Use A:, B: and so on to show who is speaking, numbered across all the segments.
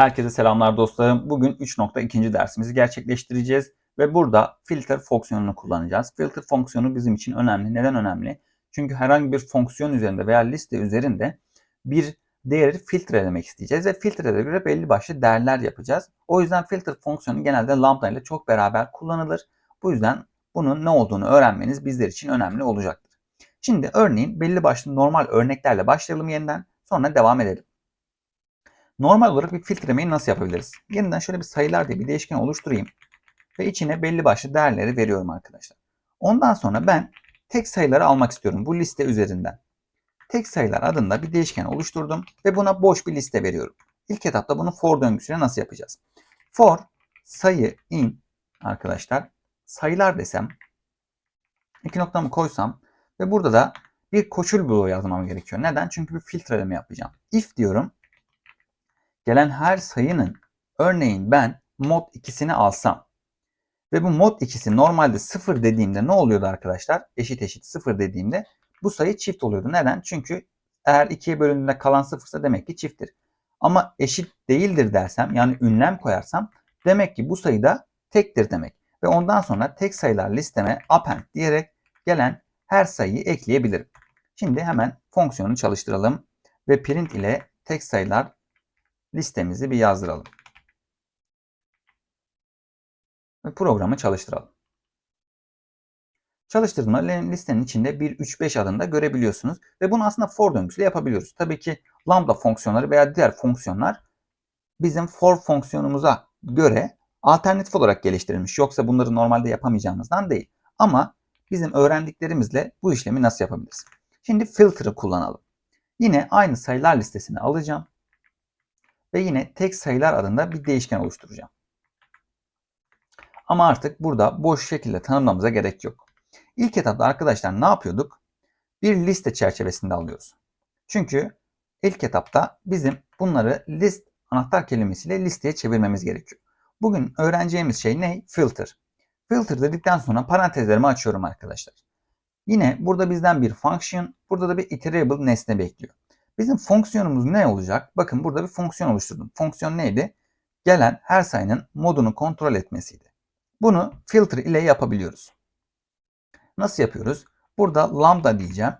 A: Herkese selamlar dostlarım. Bugün 3.2. dersimizi gerçekleştireceğiz ve burada filter fonksiyonunu kullanacağız. Filter fonksiyonu bizim için önemli. Neden önemli? Çünkü herhangi bir fonksiyon üzerinde veya liste üzerinde bir değeri filtrelemek isteyeceğiz ve filtrelere göre belli başlı değerler yapacağız. O yüzden filter fonksiyonu genelde lambda ile çok beraber kullanılır. Bu yüzden bunun ne olduğunu öğrenmeniz bizler için önemli olacaktır. Şimdi örneğin belli başlı normal örneklerle başlayalım yeniden sonra devam edelim. Normal olarak bir filtremeyi nasıl yapabiliriz? Yeniden şöyle bir sayılar diye bir değişken oluşturayım. Ve içine belli başlı değerleri veriyorum arkadaşlar. Ondan sonra ben tek sayıları almak istiyorum bu liste üzerinden. Tek sayılar adında bir değişken oluşturdum ve buna boş bir liste veriyorum. İlk etapta bunu for döngüsüyle nasıl yapacağız? For sayı in arkadaşlar sayılar desem iki noktamı koysam ve burada da bir koşul bloğu yazmam gerekiyor. Neden? Çünkü bir filtreleme yapacağım. If diyorum gelen her sayının örneğin ben mod 2'sini alsam ve bu mod 2'si normalde 0 dediğimde ne oluyordu arkadaşlar? Eşit eşit 0 dediğimde bu sayı çift oluyordu. Neden? Çünkü eğer 2'ye bölündüğünde kalan 0 ise demek ki çifttir. Ama eşit değildir dersem yani ünlem koyarsam demek ki bu sayı da tektir demek. Ve ondan sonra tek sayılar listeme append diyerek gelen her sayıyı ekleyebilirim. Şimdi hemen fonksiyonu çalıştıralım ve print ile tek sayılar listemizi bir yazdıralım. Ve programı çalıştıralım. Çalıştırdığımda listenin içinde 1, 3, 5 adında görebiliyorsunuz. Ve bunu aslında for döngüsüyle yapabiliyoruz. Tabii ki lambda fonksiyonları veya diğer fonksiyonlar bizim for fonksiyonumuza göre alternatif olarak geliştirilmiş. Yoksa bunları normalde yapamayacağımızdan değil. Ama bizim öğrendiklerimizle bu işlemi nasıl yapabiliriz? Şimdi filter'ı kullanalım. Yine aynı sayılar listesini alacağım. Ve yine tek sayılar adında bir değişken oluşturacağım. Ama artık burada boş şekilde tanımlamamıza gerek yok. İlk etapta arkadaşlar ne yapıyorduk? Bir liste çerçevesinde alıyoruz. Çünkü ilk etapta bizim bunları list anahtar kelimesiyle listeye çevirmemiz gerekiyor. Bugün öğreneceğimiz şey ne? Filter. Filter dedikten sonra parantezlerimi açıyorum arkadaşlar. Yine burada bizden bir function, burada da bir iterable nesne bekliyor. Bizim fonksiyonumuz ne olacak? Bakın burada bir fonksiyon oluşturdum. Fonksiyon neydi? Gelen her sayının modunu kontrol etmesiydi. Bunu filter ile yapabiliyoruz. Nasıl yapıyoruz? Burada lambda diyeceğim.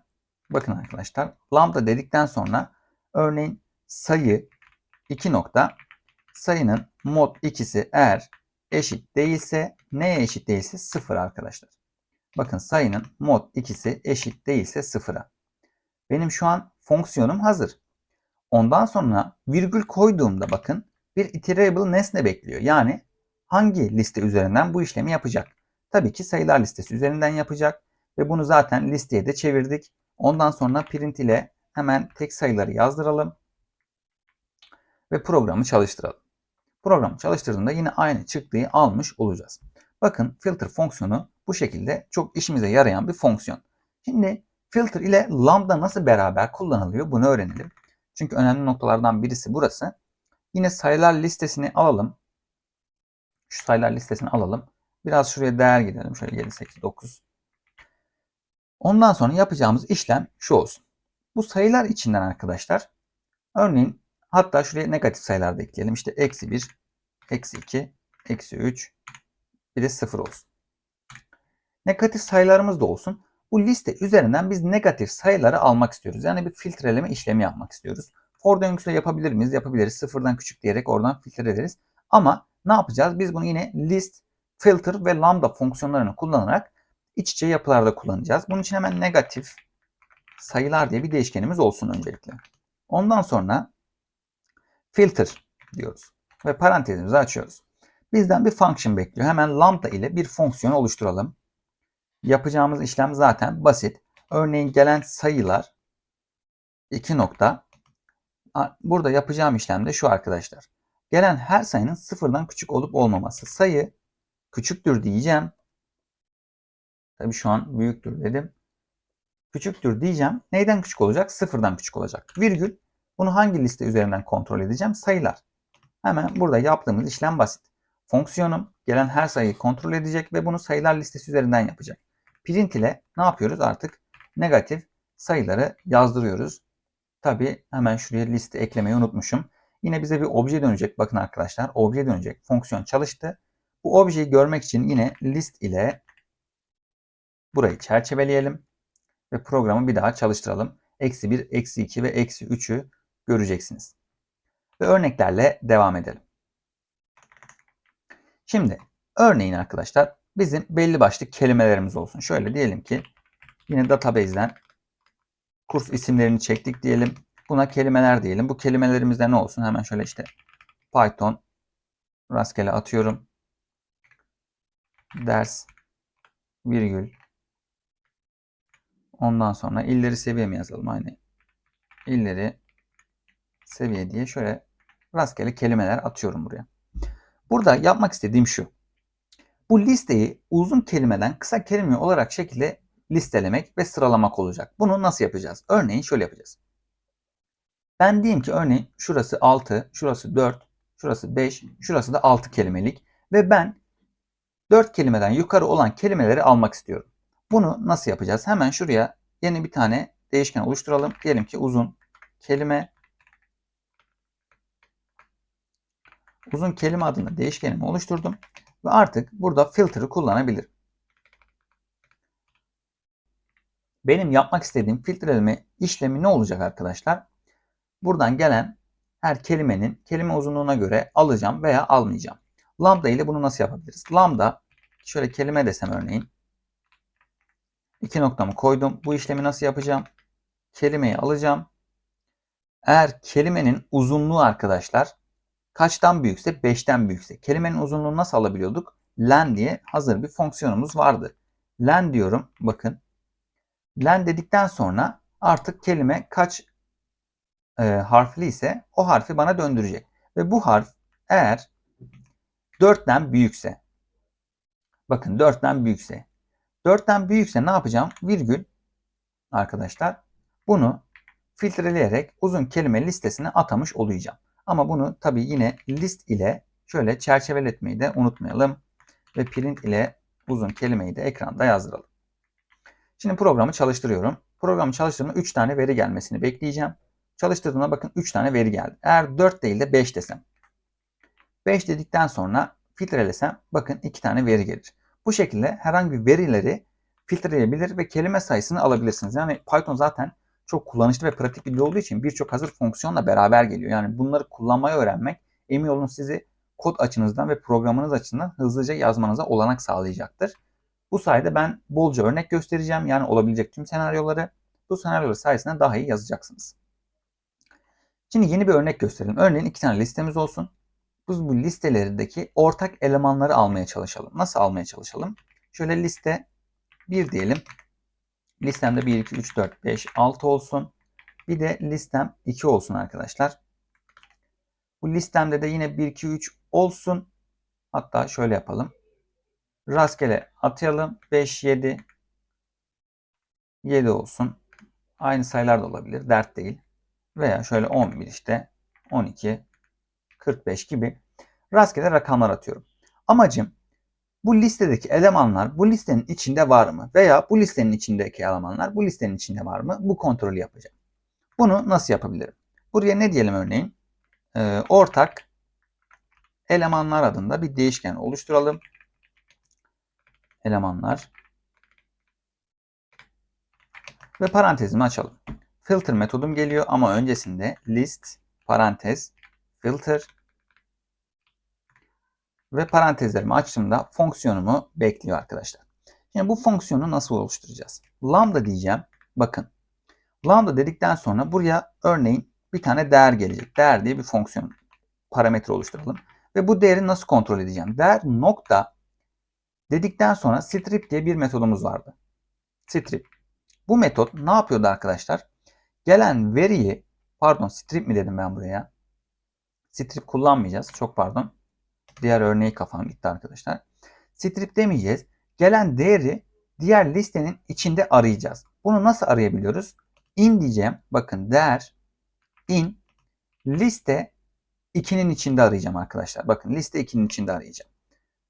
A: Bakın arkadaşlar lambda dedikten sonra örneğin sayı 2 nokta sayının mod 2'si eğer eşit değilse neye eşit değilse 0 arkadaşlar. Bakın sayının mod 2'si eşit değilse 0'a. Benim şu an fonksiyonum hazır. Ondan sonra virgül koyduğumda bakın bir iterable nesne bekliyor. Yani hangi liste üzerinden bu işlemi yapacak? Tabii ki sayılar listesi üzerinden yapacak ve bunu zaten listeye de çevirdik. Ondan sonra print ile hemen tek sayıları yazdıralım ve programı çalıştıralım. Programı çalıştırdığında yine aynı çıktıyı almış olacağız. Bakın filter fonksiyonu bu şekilde çok işimize yarayan bir fonksiyon. Şimdi filter ile lambda nasıl beraber kullanılıyor bunu öğrenelim. Çünkü önemli noktalardan birisi burası. Yine sayılar listesini alalım. Şu sayılar listesini alalım. Biraz şuraya değer gidelim. Şöyle 7, 8, 9. Ondan sonra yapacağımız işlem şu olsun. Bu sayılar içinden arkadaşlar örneğin hatta şuraya negatif sayılar da ekleyelim. İşte eksi 1, eksi 2, eksi 3 bir de 0 olsun. Negatif sayılarımız da olsun. Bu liste üzerinden biz negatif sayıları almak istiyoruz. Yani bir filtreleme işlemi yapmak istiyoruz. For döngüsüyle yapabilir miyiz? Yapabiliriz. Sıfırdan küçük diyerek oradan filtre ederiz. Ama ne yapacağız? Biz bunu yine list, filter ve lambda fonksiyonlarını kullanarak iç içe yapılarda kullanacağız. Bunun için hemen negatif sayılar diye bir değişkenimiz olsun öncelikle. Ondan sonra filter diyoruz ve parantezimizi açıyoruz. Bizden bir function bekliyor. Hemen lambda ile bir fonksiyon oluşturalım. Yapacağımız işlem zaten basit. Örneğin gelen sayılar 2 nokta. Burada yapacağım işlem de şu arkadaşlar. Gelen her sayının sıfırdan küçük olup olmaması. Sayı küçüktür diyeceğim. Tabii şu an büyüktür dedim. Küçüktür diyeceğim. Neyden küçük olacak? Sıfırdan küçük olacak. Virgül. Bunu hangi liste üzerinden kontrol edeceğim? Sayılar. Hemen burada yaptığımız işlem basit. Fonksiyonum gelen her sayıyı kontrol edecek ve bunu sayılar listesi üzerinden yapacak. Print ile ne yapıyoruz? Artık negatif sayıları yazdırıyoruz. Tabi hemen şuraya liste eklemeyi unutmuşum. Yine bize bir obje dönecek. Bakın arkadaşlar obje dönecek. Fonksiyon çalıştı. Bu objeyi görmek için yine list ile burayı çerçeveleyelim. Ve programı bir daha çalıştıralım. Eksi 1, eksi 2 ve eksi 3'ü göreceksiniz. Ve örneklerle devam edelim. Şimdi örneğin arkadaşlar bizim belli başlı kelimelerimiz olsun. Şöyle diyelim ki yine database'den kurs isimlerini çektik diyelim. Buna kelimeler diyelim. Bu kelimelerimizde ne olsun? Hemen şöyle işte Python rastgele atıyorum. Ders virgül ondan sonra illeri seviye mi yazalım aynı illeri seviye diye şöyle rastgele kelimeler atıyorum buraya. Burada yapmak istediğim şu. Bu listeyi uzun kelimeden kısa kelime olarak şekilde listelemek ve sıralamak olacak. Bunu nasıl yapacağız? Örneğin şöyle yapacağız. Ben diyeyim ki örneğin şurası 6, şurası 4, şurası 5, şurası da 6 kelimelik ve ben 4 kelimeden yukarı olan kelimeleri almak istiyorum. Bunu nasıl yapacağız? Hemen şuraya yeni bir tane değişken oluşturalım. Diyelim ki uzun kelime uzun kelime adında değişkenimi oluşturdum ve artık burada filter'ı kullanabilirim. Benim yapmak istediğim filtreleme işlemi ne olacak arkadaşlar? Buradan gelen her kelimenin kelime uzunluğuna göre alacağım veya almayacağım. Lambda ile bunu nasıl yapabiliriz? Lambda şöyle kelime desem örneğin. iki noktamı koydum. Bu işlemi nasıl yapacağım? Kelimeyi alacağım. Eğer kelimenin uzunluğu arkadaşlar kaçtan büyükse 5'ten büyükse. Kelimenin uzunluğunu nasıl alabiliyorduk? Len diye hazır bir fonksiyonumuz vardı. Len diyorum. Bakın. Len dedikten sonra artık kelime kaç e, harfli ise o harfi bana döndürecek. Ve bu harf eğer 4'ten büyükse bakın 4'ten büyükse 4'ten büyükse ne yapacağım? Virgül arkadaşlar bunu filtreleyerek uzun kelime listesine atamış olacağım. Ama bunu tabii yine list ile şöyle çerçeveletmeyi de unutmayalım. Ve print ile uzun kelimeyi de ekranda yazdıralım. Şimdi programı çalıştırıyorum. Programı çalıştırdığımda 3 tane veri gelmesini bekleyeceğim. Çalıştırdığımda bakın 3 tane veri geldi. Eğer 4 değil de 5 desem. 5 dedikten sonra filtrelesem bakın 2 tane veri gelir. Bu şekilde herhangi bir verileri filtreleyebilir ve kelime sayısını alabilirsiniz. Yani Python zaten çok kullanışlı ve pratik bir dil olduğu için birçok hazır fonksiyonla beraber geliyor. Yani bunları kullanmayı öğrenmek emin olun sizi kod açınızdan ve programınız açısından hızlıca yazmanıza olanak sağlayacaktır. Bu sayede ben bolca örnek göstereceğim. Yani olabilecek tüm senaryoları bu senaryolar sayesinde daha iyi yazacaksınız. Şimdi yeni bir örnek gösterelim. Örneğin iki tane listemiz olsun. Biz bu listelerdeki ortak elemanları almaya çalışalım. Nasıl almaya çalışalım? Şöyle liste 1 diyelim. Listemde 1, 2, 3, 4, 5, 6 olsun. Bir de listem 2 olsun arkadaşlar. Bu listemde de yine 1, 2, 3 olsun. Hatta şöyle yapalım. Rastgele atayalım. 5, 7, 7 olsun. Aynı sayılar da olabilir. Dert değil. Veya şöyle 11 işte 12, 45 gibi rastgele rakamlar atıyorum. Amacım bu listedeki elemanlar bu listenin içinde var mı? Veya bu listenin içindeki elemanlar bu listenin içinde var mı? Bu kontrolü yapacağım. Bunu nasıl yapabilirim? Buraya ne diyelim örneğin? Ee, ortak elemanlar adında bir değişken oluşturalım. Elemanlar. Ve parantezimi açalım. Filter metodum geliyor ama öncesinde list parantez filter ve parantezlerimi açtığımda fonksiyonumu bekliyor arkadaşlar. Şimdi bu fonksiyonu nasıl oluşturacağız? Lambda diyeceğim. Bakın. Lambda dedikten sonra buraya örneğin bir tane değer gelecek. Değer diye bir fonksiyon parametre oluşturalım. Ve bu değeri nasıl kontrol edeceğim? Değer nokta dedikten sonra strip diye bir metodumuz vardı. Strip. Bu metot ne yapıyordu arkadaşlar? Gelen veriyi pardon strip mi dedim ben buraya? Strip kullanmayacağız. Çok pardon. Diğer örneği kafam gitti arkadaşlar. Strip demeyeceğiz. Gelen değeri diğer listenin içinde arayacağız. Bunu nasıl arayabiliyoruz? In diyeceğim. Bakın değer in liste 2'nin içinde arayacağım arkadaşlar. Bakın liste 2'nin içinde arayacağım.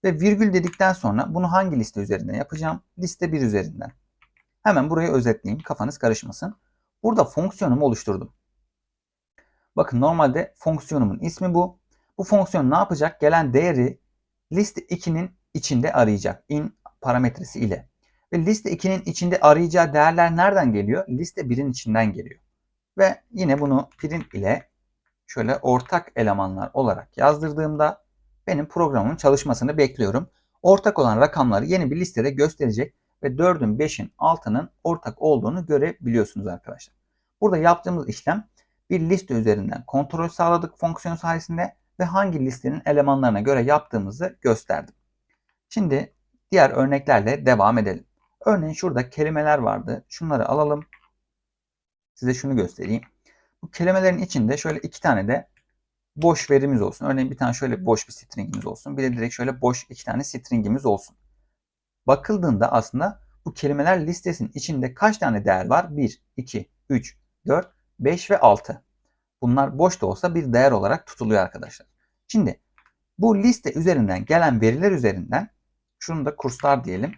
A: Ve virgül dedikten sonra bunu hangi liste üzerinden yapacağım? Liste 1 üzerinden. Hemen burayı özetleyeyim. Kafanız karışmasın. Burada fonksiyonumu oluşturdum. Bakın normalde fonksiyonumun ismi bu. Bu fonksiyon ne yapacak? Gelen değeri liste 2'nin içinde arayacak. in parametresi ile. Ve liste 2'nin içinde arayacağı değerler nereden geliyor? Liste 1'in içinden geliyor. Ve yine bunu print ile şöyle ortak elemanlar olarak yazdırdığımda benim programımın çalışmasını bekliyorum. Ortak olan rakamları yeni bir listede gösterecek ve 4'ün, 5'in, 6'nın ortak olduğunu görebiliyorsunuz arkadaşlar. Burada yaptığımız işlem bir liste üzerinden kontrol sağladık fonksiyon sayesinde ve hangi listenin elemanlarına göre yaptığımızı gösterdim. Şimdi diğer örneklerle devam edelim. Örneğin şurada kelimeler vardı. Şunları alalım. Size şunu göstereyim. Bu kelimelerin içinde şöyle iki tane de boş verimiz olsun. Örneğin bir tane şöyle boş bir stringimiz olsun. Bir de direkt şöyle boş iki tane stringimiz olsun. Bakıldığında aslında bu kelimeler listesinin içinde kaç tane değer var? 1, 2, 3, 4, 5 ve 6. Bunlar boş da olsa bir değer olarak tutuluyor arkadaşlar. Şimdi bu liste üzerinden gelen veriler üzerinden şunu da kurslar diyelim.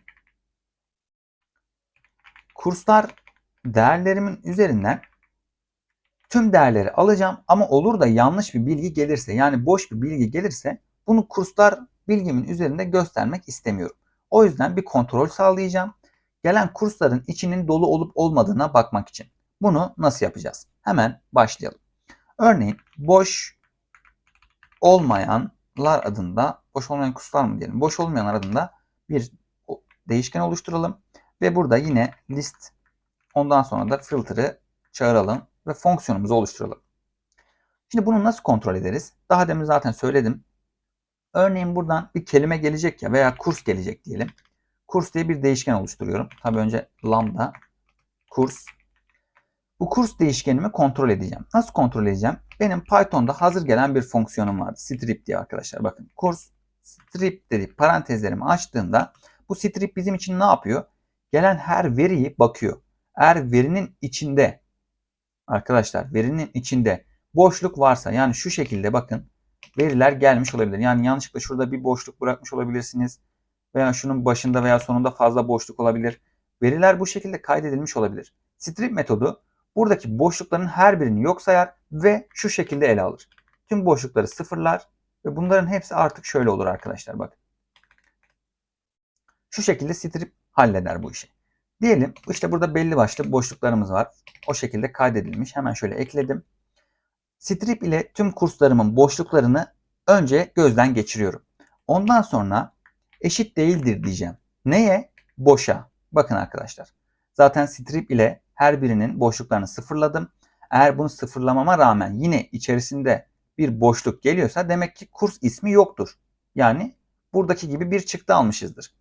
A: Kurslar değerlerimin üzerinden tüm değerleri alacağım ama olur da yanlış bir bilgi gelirse yani boş bir bilgi gelirse bunu kurslar bilgimin üzerinde göstermek istemiyorum. O yüzden bir kontrol sağlayacağım. Gelen kursların içinin dolu olup olmadığına bakmak için. Bunu nasıl yapacağız? Hemen başlayalım. Örneğin boş olmayanlar adında, boş olmayan kurslar mı diyelim, boş olmayanlar adında bir değişken oluşturalım. Ve burada yine list ondan sonra da filter'ı çağıralım ve fonksiyonumuzu oluşturalım. Şimdi bunu nasıl kontrol ederiz? Daha demin zaten söyledim. Örneğin buradan bir kelime gelecek ya veya kurs gelecek diyelim. Kurs diye bir değişken oluşturuyorum. Tabi önce lambda kurs. Bu kurs değişkenimi kontrol edeceğim. Nasıl kontrol edeceğim? Benim Python'da hazır gelen bir fonksiyonum vardı. Strip diye arkadaşlar. Bakın kurs strip dedi parantezlerimi açtığımda bu strip bizim için ne yapıyor? Gelen her veriyi bakıyor. Eğer verinin içinde arkadaşlar verinin içinde boşluk varsa yani şu şekilde bakın veriler gelmiş olabilir. Yani yanlışlıkla şurada bir boşluk bırakmış olabilirsiniz. Veya şunun başında veya sonunda fazla boşluk olabilir. Veriler bu şekilde kaydedilmiş olabilir. Strip metodu buradaki boşlukların her birini yok sayar ve şu şekilde ele alır. Tüm boşlukları sıfırlar ve bunların hepsi artık şöyle olur arkadaşlar bakın. Şu şekilde strip halleder bu işi. Diyelim işte burada belli başlı boşluklarımız var. O şekilde kaydedilmiş. Hemen şöyle ekledim. Strip ile tüm kurslarımın boşluklarını önce gözden geçiriyorum. Ondan sonra eşit değildir diyeceğim. Neye? Boşa. Bakın arkadaşlar. Zaten strip ile her birinin boşluklarını sıfırladım. Eğer bunu sıfırlamama rağmen yine içerisinde bir boşluk geliyorsa demek ki kurs ismi yoktur. Yani buradaki gibi bir çıktı almışızdır.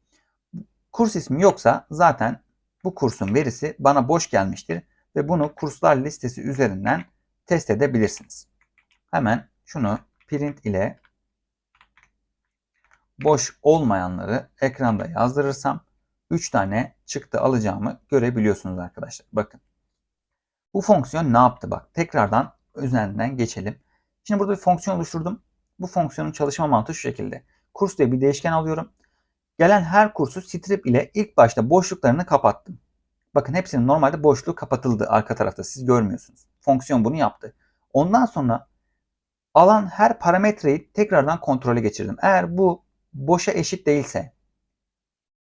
A: Kurs ismi yoksa zaten bu kursun verisi bana boş gelmiştir ve bunu kurslar listesi üzerinden test edebilirsiniz. Hemen şunu print ile boş olmayanları ekranda yazdırırsam 3 tane çıktı alacağımı görebiliyorsunuz arkadaşlar. Bakın. Bu fonksiyon ne yaptı bak. Tekrardan üzerinden geçelim. Şimdi burada bir fonksiyon oluşturdum. Bu fonksiyonun çalışma mantığı şu şekilde. Kurs diye bir değişken alıyorum. Gelen her kursu strip ile ilk başta boşluklarını kapattım. Bakın hepsinin normalde boşluğu kapatıldı arka tarafta. Siz görmüyorsunuz. Fonksiyon bunu yaptı. Ondan sonra alan her parametreyi tekrardan kontrole geçirdim. Eğer bu boşa eşit değilse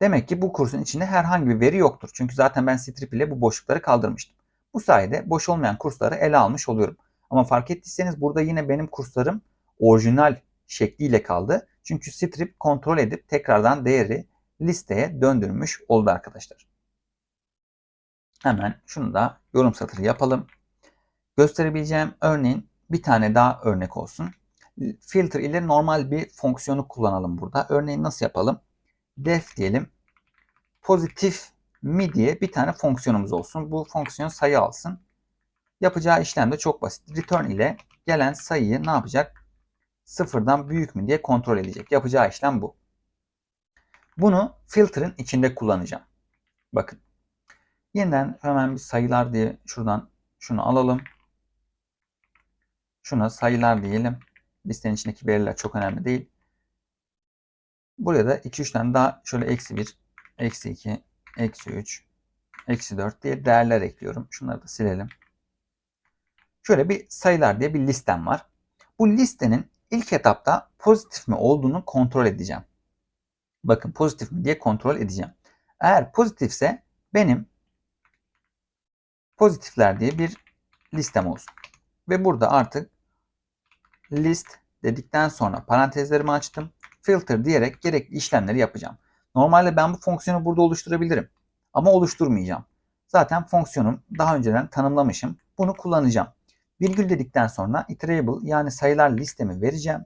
A: demek ki bu kursun içinde herhangi bir veri yoktur. Çünkü zaten ben strip ile bu boşlukları kaldırmıştım. Bu sayede boş olmayan kursları ele almış oluyorum. Ama fark ettiyseniz burada yine benim kurslarım orijinal şekliyle kaldı. Çünkü strip kontrol edip tekrardan değeri listeye döndürmüş oldu arkadaşlar. Hemen şunu da yorum satırı yapalım. Gösterebileceğim örneğin bir tane daha örnek olsun. Filter ile normal bir fonksiyonu kullanalım burada. Örneğin nasıl yapalım? Def diyelim. Pozitif mi diye bir tane fonksiyonumuz olsun. Bu fonksiyon sayı alsın. Yapacağı işlem de çok basit. Return ile gelen sayıyı ne yapacak? Sıfırdan büyük mü diye kontrol edecek. Yapacağı işlem bu. Bunu filter'ın içinde kullanacağım. Bakın. Yeniden hemen bir sayılar diye şuradan şunu alalım. Şuna sayılar diyelim. Listenin içindeki veriler çok önemli değil. Buraya da 2-3 tane daha şöyle eksi 1, eksi 2, eksi 3, eksi 4 diye değerler ekliyorum. Şunları da silelim. şöyle bir sayılar diye bir listem var. Bu listenin ilk etapta pozitif mi olduğunu kontrol edeceğim. Bakın pozitif mi diye kontrol edeceğim. Eğer pozitifse benim pozitifler diye bir listem olsun. Ve burada artık list dedikten sonra parantezlerimi açtım. Filter diyerek gerekli işlemleri yapacağım. Normalde ben bu fonksiyonu burada oluşturabilirim. Ama oluşturmayacağım. Zaten fonksiyonum daha önceden tanımlamışım. Bunu kullanacağım. Virgül dedikten sonra iterable yani sayılar listemi vereceğim.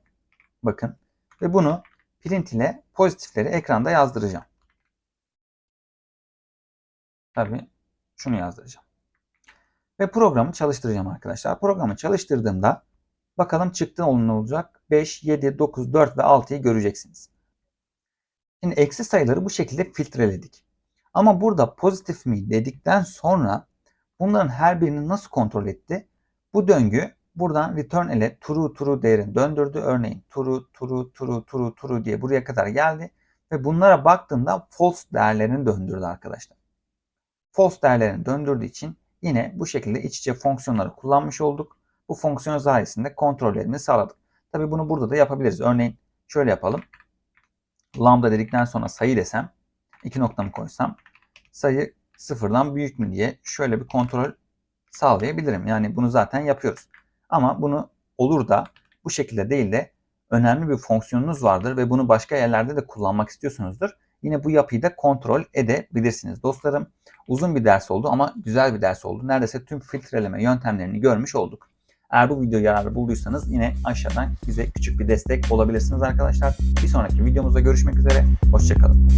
A: Bakın. Ve bunu print ile pozitifleri ekranda yazdıracağım. Tabii şunu yazdıracağım. Ve programı çalıştıracağım arkadaşlar. Programı çalıştırdığımda bakalım çıktı ne olacak? 5, 7, 9, 4 ve 6'yı göreceksiniz. Şimdi eksi sayıları bu şekilde filtreledik. Ama burada pozitif mi dedikten sonra bunların her birini nasıl kontrol etti? Bu döngü buradan return ile true true değerini döndürdü. Örneğin true true true true true diye buraya kadar geldi ve bunlara baktığında false değerlerini döndürdü arkadaşlar. False değerlerini döndürdüğü için yine bu şekilde iç içe fonksiyonları kullanmış olduk. Bu fonksiyon sayesinde kontrollerini sağladık. Tabi bunu burada da yapabiliriz. Örneğin şöyle yapalım. Lambda dedikten sonra sayı desem iki noktamı koysam sayı sıfırdan büyük mü diye şöyle bir kontrol sağlayabilirim. Yani bunu zaten yapıyoruz. Ama bunu olur da bu şekilde değil de önemli bir fonksiyonunuz vardır ve bunu başka yerlerde de kullanmak istiyorsunuzdur. Yine bu yapıyı da kontrol edebilirsiniz dostlarım. Uzun bir ders oldu ama güzel bir ders oldu. Neredeyse tüm filtreleme yöntemlerini görmüş olduk. Eğer bu videoyu yararlı bulduysanız yine aşağıdan bize küçük bir destek olabilirsiniz arkadaşlar. Bir sonraki videomuzda görüşmek üzere. Hoşçakalın.